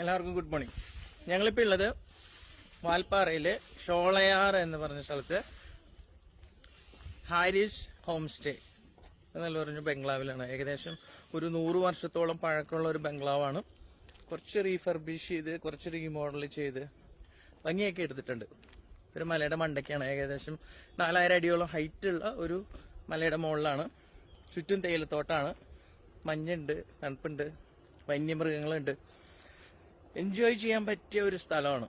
എല്ലാവർക്കും good morning. ഞങ്ങളിപ്പോൾ ഉള്ളത് വാൽപ്പാറയിലെ ഷോളയാർ എന്ന് പറഞ്ഞ സ്ഥലത്ത് ഹാരിസ് ഹോം സ്റ്റേ എന്നല്ല പറഞ്ഞ ബംഗ്ലാവിലാണ്. ഏകദേശം ഒരു നൂറ് വർഷത്തോളം പഴക്കമുള്ള ഒരു ബംഗ്ലാവാണ്. കുറച്ച് റീഫർബിഷ് ചെയ്ത് കുറച്ച് റീമോഡൽ ചെയ്ത് ഭംഗിയൊക്കെ എടുത്തിട്ടുണ്ട്. ഒരു മലയുടെ മണ്ടയ്ക്കാണ്. ഏകദേശം നാലായിരം അടിയോളം ഹൈറ്റ് ഉള്ള ഒരു മലയുടെ മുകളിലാണ്. ചുറ്റും തേയിലത്തോട്ടാണ്. മഞ്ഞുണ്ട് തണുപ്പുണ്ട് വന്യമൃഗങ്ങളുണ്ട്. എൻജോയ് ചെയ്യാൻ പറ്റിയ ഒരു സ്ഥലമാണ്.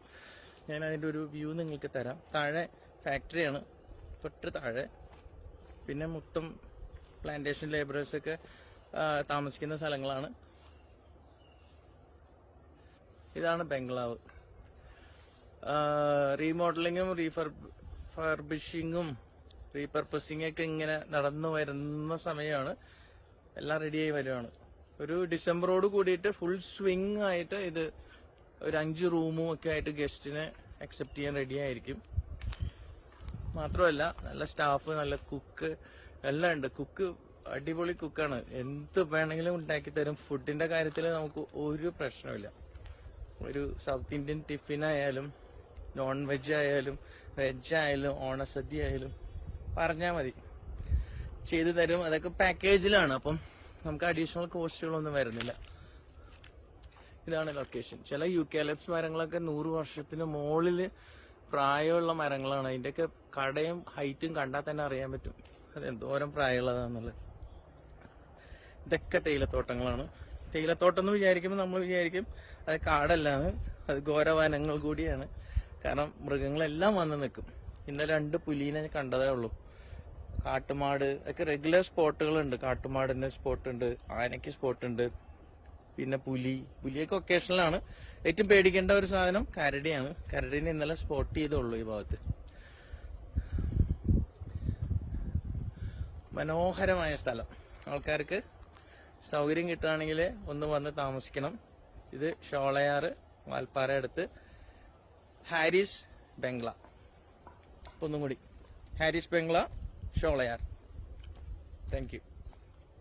ഞാൻ അതിന്റെ ഒരു വ്യൂ നിങ്ങൾക്ക് തരാം. താഴെ ഫാക്ടറിയാണ് തൊട്ട് താഴെ. പിന്നെ മൊത്തം പ്ലാന്റേഷൻ ലേബറേഴ്സൊക്കെ താമസിക്കുന്ന സ്ഥലങ്ങളാണ്. ഇതാണ് ബംഗ്ലാവ്. റീമോഡലിങ്ങും റീഫർബിഷിങ്ങും ഒക്കെ ഇങ്ങനെ നടന്നു വരുന്ന സമയമാണ്. എല്ലാം റെഡിയായി വരുവാണ്. ഒരു ഡിസംബറോട് കൂടിയിട്ട് ഫുൾ സ്വിങ് ആയിട്ട് ഇത് ഒരു അഞ്ച് റൂമും ഒക്കെ ആയിട്ട് ഗസ്റ്റിനെ അക്സെപ്റ്റ് ചെയ്യാൻ റെഡി ആയിരിക്കും. മാത്രമല്ല നല്ല സ്റ്റാഫ് നല്ല കുക്ക് എല്ലാം ഉണ്ട്. കുക്ക് അടിപൊളി കുക്കാണ് എന്ത് വേണമെങ്കിലും ഉണ്ടാക്കി തരും. ഫുഡിന്റെ കാര്യത്തിൽ നമുക്ക് ഒരു പ്രശ്നമില്ല ഒരു സൗത്ത് ഇന്ത്യൻ ടിഫിൻ ആയാലും നോൺ വെജ് ആയാലും വെജ് ആയാലും ഓണസദ്യ ആയാലും പറഞ്ഞാൽ മതി. ചെയ്തു തരും. അതൊക്കെ പാക്കേജിലാണ് അപ്പം നമുക്ക് അഡീഷണൽ കോസ്റ്റുകളൊന്നും വരുന്നില്ല. ഇതാണ് ലൊക്കേഷൻ ചില യുക്കാലിപ്സ് മരങ്ങളൊക്കെ നൂറ് വർഷത്തിന് മുകളിൽ പ്രായമുള്ള മരങ്ങളാണ്. അതിന്റെയൊക്കെ കടയും ഹൈറ്റും കണ്ടാൽ തന്നെ അറിയാൻ പറ്റും. അത് എന്തോരം പ്രായമുള്ളതാണെന്നുള്ളത് ഇതൊക്കെ തേയിലത്തോട്ടങ്ങളാണ്. തേയിലത്തോട്ടം എന്ന് വിചാരിക്കുമ്പോൾ നമ്മൾ വിചാരിക്കും അത് കാടല്ലാണ് അത് ഘോരവനങ്ങൾ കൂടിയാണ്. കാരണം മൃഗങ്ങളെല്ലാം വന്ന് നിൽക്കും. ഇന്നലെ രണ്ട് പുലീനെ കണ്ടതേ ഉള്ളൂ. കാട്ടുമാട് ഒക്കെ റെഗുലർ സ്പോട്ടുകളുണ്ട്. സ്പോട്ട് ഉണ്ട് ആനയ്ക്ക് സ്പോട്ട് ഉണ്ട് പിന്നെ പുലി. പുലിയൊക്കെ ഒക്കേഷനിലാണ് ഏറ്റവും പേടിക്കേണ്ട ഒരു സാധനം കരടിയാണ്. കരടിനെ ഇന്നലെ സ്പോട്ട് ചെയ്തുള്ളൂ ഈ ഭാഗത്ത്. മനോഹരമായ സ്ഥലം. ആൾക്കാർക്ക് സൗകര്യം കിട്ടുകയാണെങ്കിൽ ഒന്ന് വന്ന് താമസിക്കണം. ഇത് ഷോളയാറ് വാൽപ്പാറ അടുത്ത് ഹാരിസ് ബംഗ്ല. ഒന്നും കൂടി Haris bungalow Sholayar thank U